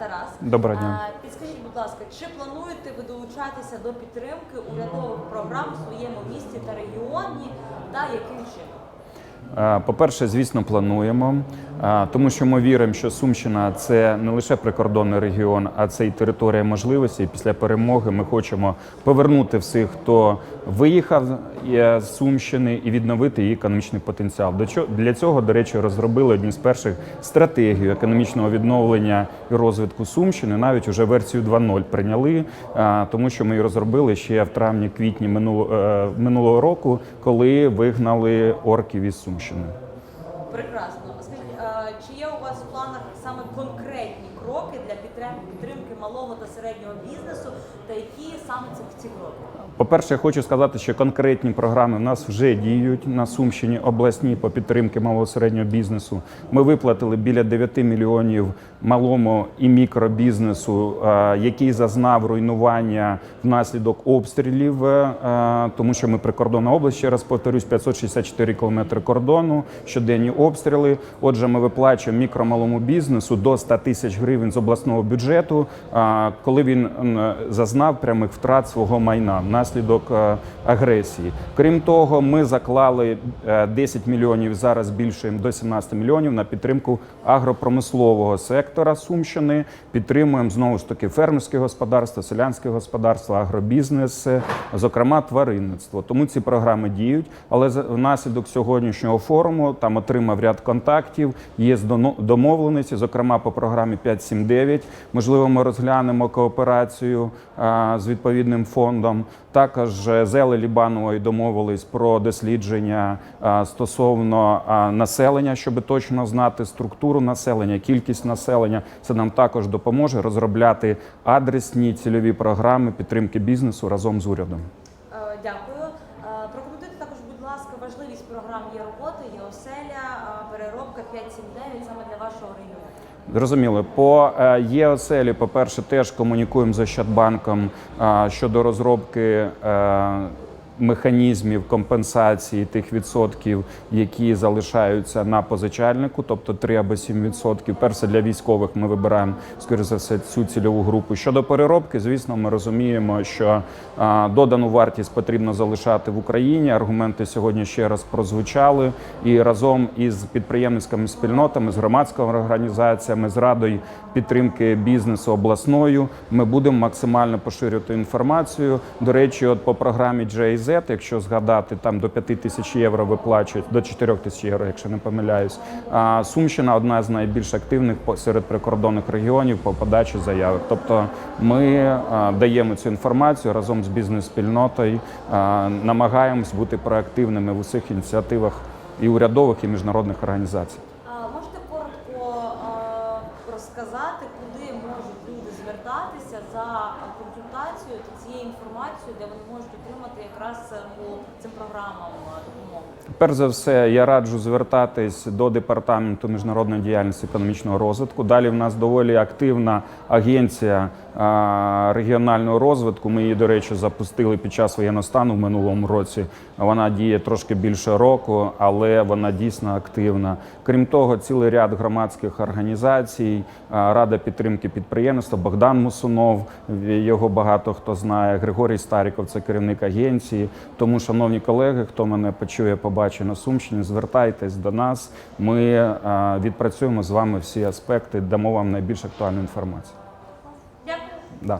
Тарас. Доброго дня. Підскажіть, будь ласка, чи плануєте ви долучатися до підтримки урядових програм в своєму місті та регіоні, та яким чином? По-перше, звісно, плануємо, тому що ми віримо, що Сумщина це не лише прикордонний регіон, а це і територія можливості. І після перемоги ми хочемо повернути всіх, хто виїхав е, з Сумщини, і відновити її економічний потенціал. До чо- Для цього, до речі, розробили одні з перших стратегію економічного відновлення і розвитку Сумщини. Навіть уже версію 2.0 прийняли, е, тому що ми її розробили ще в травні-квітні е, минулого року, коли вигнали орків із Сумщини. Прекрасно. Скажіть, е, чи є у вас в планах саме конкретні кроки для підтрим- підтримки малого та середнього бізнесу, та які саме ці, ці кроки? По-перше, я хочу сказати, що конкретні програми в нас вже діють на Сумщині обласній по підтримки малого середнього бізнесу. Ми виплатили біля 9 мільйонів малому і мікробізнесу, е, який зазнав руйнування внаслідок обстрілів, е, тому що ми прикордонна область. Ще раз повторюсь, 564 кілометри кордону, щоденні обстріли. Отже, ми виплачуємо мікромалому бізнесу до 100 тисяч гривень з обласного бюджету, е, коли він зазнав прямих втрат свого майна внаслідок е, агресії. Крім того, ми заклали е, 10 мільйонів зараз збільшуємо до 17 мільйонів на підтримку агропромислового сектора Сумщини. Підтримуємо знову ж таки фермерське господарство, селянське господарство, агробізнес, е, зокрема тваринництво. Тому ці програми діють. Але внаслідок сьогоднішнього форуму там отримав ряд контактів. Є домовленості, зокрема по програмі 579. Можливо, ми розглянемо кооперацію з відповідним фондом. Також е, з Ели Лібановою домовились про дослідження стосовно населення, щоб точно знати структуру населення, кількість населення. Це нам також допоможе розробляти адресні цільові програми підтримки бізнесу разом з урядом. Е, Дякую. Е, Прокоментуйте також, будь ласка, важливість програм є роботи, є оселя, е, переробка 579 саме для вашого регіону. Зрозуміло, по є оселі. по-перше, теж комунікуємо з Ощадбанком е, щодо розробки е, механізмів компенсації тих відсотків, які залишаються на позичальнику, тобто 3 або 7 відсотків. Перше для військових ми вибираємо скоріше за все цю цільову групу. Щодо переробки, звісно, ми розуміємо, що додану вартість потрібно залишати в Україні. Аргументи сьогодні ще раз прозвучали, і разом із підприємницькими спільнотами, з громадськими організаціями, з радою підтримки бізнесу обласною. Ми будемо максимально поширювати інформацію. До речі, от по програмі JZ, якщо згадати, там до 5 тисяч євро виплачують, до 4 тисяч євро, якщо не помиляюсь. А Сумщина одна з найбільш активних серед прикордонних регіонів по подачі заявок. Тобто ми даємо цю інформацію разом з бізнес-спільнотою, намагаємось бути проактивними в усіх ініціативах і урядових, і міжнародних організацій. За консультацією та цією інформацією, де вони можуть отримати якраз е, по цим програмам е, допомогу? Перш за все, я раджу звертатись до департаменту міжнародної діяльності економічного розвитку. Далі в нас доволі активна агенція регіонального розвитку. Ми її, до речі, запустили під час воєнного стану в минулому році. Вона діє трошки більше року, але вона дійсно активна. Крім того, цілий ряд громадських організацій, Рада підтримки підприємництва, Богдан Мусунов, його багато хто знає, Григорій Старіков, це керівник агенції. Тому, шановні колеги, хто мене почує, побачить на Сумщині, звертайтесь до нас. Ми а, відпрацюємо з вами всі аспекти, дамо вам найбільш актуальну інформацію. Дякую. Да.